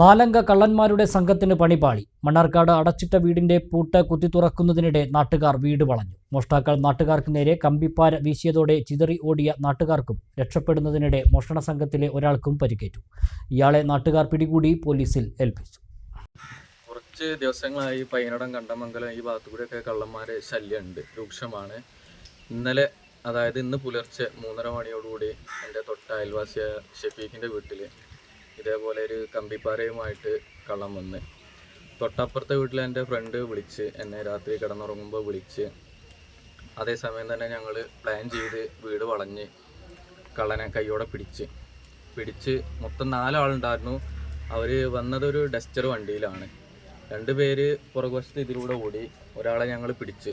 നാലംഗ കള്ളന്മാരുടെ സംഘത്തിന് പണിപാളി. മണ്ണാർക്കാട് അടച്ചിട്ട വീടിന്റെ പൂട്ട് കുത്തി തുറക്കുന്നതിനിടെ നാട്ടുകാർ വീട് വളഞ്ഞു. മോഷ്ടാക്കൾ നാട്ടുകാർക്ക് നേരെ കമ്പിപ്പാര വീശിയതോടെ ചിതറി ഓടിയ നാട്ടുകാർക്കും രക്ഷപ്പെടുന്നതിനിടെ മോഷണ സംഘത്തിലെ ഒരാൾക്കും പരിക്കേറ്റു. ഇയാളെ നാട്ടുകാർ പിടികൂടി പോലീസിൽ ഏൽപ്പിച്ചു. കുറച്ച് ദിവസങ്ങളായി പയ്യനടം കണ്ടമംഗലം ഈ ഭാഗത്തു കൂടെയൊക്കെ കള്ളന്മാരെ ശല്യമുണ്ട്. രൂക്ഷമാണ്. ഇന്നലെ അതായത് ഇന്ന് പുലർച്ചെ മൂന്നര മണിയോടുകൂടി എന്റെ തൊട്ട അയൽവാസിയായ ഷെഫീഖിന്റെ വീട്ടിൽ ഇതേപോലെ ഒരു കമ്പിപ്പാരയുമായിട്ട് കള്ളം വന്ന് തൊട്ടപ്പുറത്തെ വീട്ടിൽ എന്റെ ഫ്രണ്ട് വിളിച്ച് എന്നെ രാത്രി കിടന്നുറങ്ങുമ്പോൾ വിളിച്ച് അതേസമയം തന്നെ ഞങ്ങൾ പ്ലാൻ ചെയ്ത് വീട് വളഞ്ഞ് കള്ളനെ കൈയോടെ പിടിച്ച്. പിടിച്ച് മൊത്തം നാലാളുണ്ടായിരുന്നു. അവർ വന്നതൊരു ഡസ്റ്റർ വണ്ടിയിലാണ്. രണ്ട് പേര് പുറകുവശത്ത് ഇതിലൂടെ ഓടി ഒരാളെ ഞങ്ങൾ പിടിച്ച്.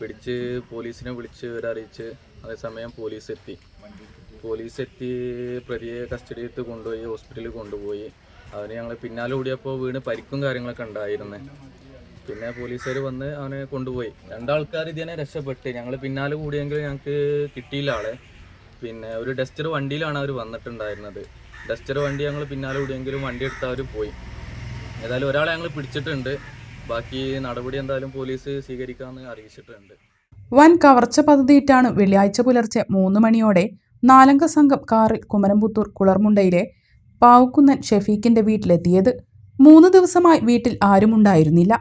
പിടിച്ച് പോലീസിനെ വിളിച്ച് ഇവരറിയിച്ച് അതേസമയം പോലീസ് എത്തി. പോലീസ് എത്തി പ്രതിയെ കസ്റ്റഡി എടുത്ത് കൊണ്ടുപോയി ഹോസ്പിറ്റലിൽ കൊണ്ടുപോയി. അവന് ഞങ്ങൾ പിന്നാലെ ഓടിയപ്പോൾ വീണ് പരിക്കും കാര്യങ്ങളൊക്കെ ഉണ്ടായിരുന്നു. പിന്നെ പോലീസുകാർ വന്ന് അവനെ കൊണ്ടുപോയി. രണ്ടാൾക്കാർ ഇതിനെ രക്ഷപ്പെട്ട്. ഞങ്ങൾ പിന്നാലെ കൂടിയെങ്കിൽ ഞങ്ങൾക്ക് കിട്ടിയില്ല ആളെ. പിന്നെ ഒരു ഡസ്റ്റർ വണ്ടിയിലാണ് അവർ വന്നിട്ടുണ്ടായിരുന്നത്. ഡസ്റ്റർ വണ്ടി ഞങ്ങൾ പിന്നാലെ കൂടിയെങ്കിലും വണ്ടി എടുത്ത് അവർ പോയി. ഏതായാലും ഒരാളെ ഞങ്ങൾ പിടിച്ചിട്ടുണ്ട്. ബാക്കി നടപടി എന്തായാലും പോലീസ് സ്വീകരിക്കാമെന്ന് അറിയിച്ചിട്ടുണ്ട്. വൻ കവർച്ച പദ്ധതിയിട്ടാണ് വെള്ളിയാഴ്ച പുലർച്ചെ മൂന്ന് മണിയോടെ നാലംഗ സംഘം കാറിൽ കുമരംപുത്തൂർ കുളർമുണ്ടയിലെ പാവുക്കുന്നൻ ഷെഫീഖിന്റെ വീട്ടിലെത്തിയത് മൂന്ന് ദിവസമായി വീട്ടിൽ ആരുമുണ്ടായിരുന്നില്ല.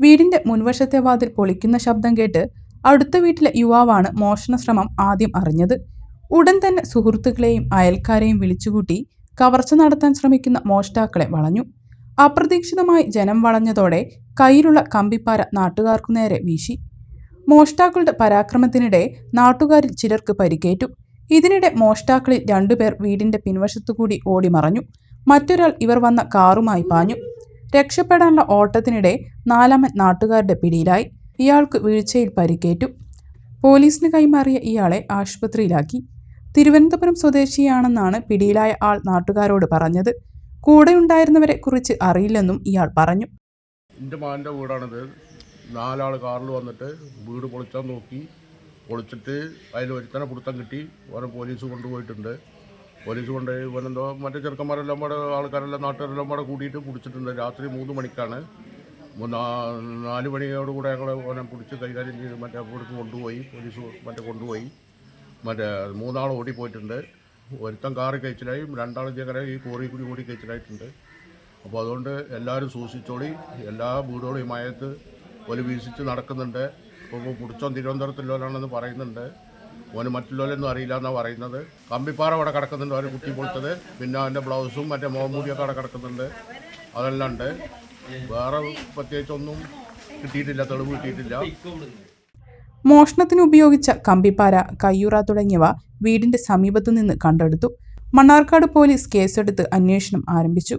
വീടിന്റെ മുൻവശത്തെ വാതിൽ പൊളിക്കുന്ന ശബ്ദം കേട്ട് അടുത്ത വീട്ടിലെ യുവാവാണ് മോഷണശ്രമം ആദ്യം അറിഞ്ഞത്. ഉടൻ തന്നെ സുഹൃത്തുക്കളെയും അയൽക്കാരെയും വിളിച്ചുകൂട്ടി കവർച്ച നടത്താൻ ശ്രമിക്കുന്ന മോഷ്ടാക്കളെ വളഞ്ഞു. അപ്രതീക്ഷിതമായി ജനം വളഞ്ഞതോടെ കയ്യിലുള്ള കമ്പിപ്പാര നാട്ടുകാർക്കു നേരെ വീശി. മോഷ്ടാക്കളുടെ പരാക്രമത്തിനിടെ നാട്ടുകാരിൽ ചിലർക്ക് പരിക്കേറ്റു. ഇതിനിടെ മോഷ്ടാക്കളിൽ രണ്ടുപേർ വീടിന്റെ പിൻവശത്തുകൂടി ഓടിമറഞ്ഞു മറ്റൊരാൾ ഇവർ വന്ന കാറുമായി പാഞ്ഞു. രക്ഷപ്പെടാനുള്ള ഓട്ടത്തിനിടെ നാലാമൻ നാട്ടുകാരുടെ പിടിയിലായി. ഇയാൾക്ക് വീഴ്ചയിൽ പരിക്കേറ്റു. പോലീസിന് കൈമാറിയ ഇയാളെ ആശുപത്രിയിലാക്കി. തിരുവനന്തപുരം സ്വദേശിയാണെന്നാണ് പിടിയിലായ ആൾ നാട്ടുകാരോട് പറഞ്ഞത്. കൂടെയുണ്ടായിരുന്നവരെ കുറിച്ച് അറിയില്ലെന്നും ഇയാൾ പറഞ്ഞു. എന്റെ മാന്റെ വീടാണിത്. നാലാൾ കാറിൽ വന്നിട്ട് വീട് പൊളിച്ചാൽ നോക്കി. പൊളിച്ചിട്ട് അതിൽ ഒരുത്തനെ പിടുത്തം കിട്ടി. ഓരോ പോലീസ് കൊണ്ടുപോയിട്ടുണ്ട്. പോലീസ് കൊണ്ടുപോയി ഇവനെന്തോ മറ്റേ ചെറുക്കന്മാരെല്ലാം കൂടെ ആൾക്കാരെല്ലാം നാട്ടുകാരെല്ലാം കൂടെ കൂടിയിട്ട് പിടിച്ചിട്ടുണ്ട്. രാത്രി മൂന്ന് മണിക്കാണ്. നാല് മണിയോടുകൂടെ ഞങ്ങൾ ഓനെ പിടിച്ച് കൈകാര്യം ചെയ്ത് മറ്റേ അവിടേക്ക് കൊണ്ടുപോയി. പോലീസ് മറ്റേ കൊണ്ടുപോയി. മറ്റേ മൂന്നാൾ ഓടിപ്പോയിട്ടുണ്ട്. ഒരുത്തൻ കാറ് കഴിച്ചിലായി രണ്ടാൾ ചെങ്ങനെ ഈ കോറി കൂടി ഓടി കഴിച്ചിലായിട്ടുണ്ട് അപ്പോൾ അതുകൊണ്ട് എല്ലാവരും സൂക്ഷിച്ചോളി. എല്ലാ വീടുകളും ഈ മയത്ത് ഒലി വീശിച്ച് നടക്കുന്നുണ്ട്. പിടിച്ചോൻ തിരുവനന്തപുരത്തുള്ളവരാണെന്ന് പറയുന്നുണ്ട്. ഓന് മറ്റുള്ളവരൊന്നും അറിയില്ല എന്നാണ് പറയുന്നത്. കമ്പിപ്പാറ അവിടെ കിടക്കുന്നുണ്ട് അവർ കുട്ടി പൊളിച്ചത്. പിന്നെ അവന്റെ ബ്ലൗസും മറ്റേ മോമൂടിയൊക്കെ അവിടെ കിടക്കുന്നുണ്ട്. അതെല്ലാം ഉണ്ട്. വേറെ പ്രത്യേകിച്ചൊന്നും കിട്ടിയിട്ടില്ല തെളിവ് കിട്ടിയിട്ടില്ല. മോഷണത്തിന് ഉപയോഗിച്ച കമ്പിപ്പാര കയ്യൂറ തുടങ്ങിയവ വീടിന്റെ സമീപത്തുനിന്ന് കണ്ടെടുത്തു. മണ്ണാർക്കാട് പോലീസ് കേസെടുത്ത് അന്വേഷണം ആരംഭിച്ചു.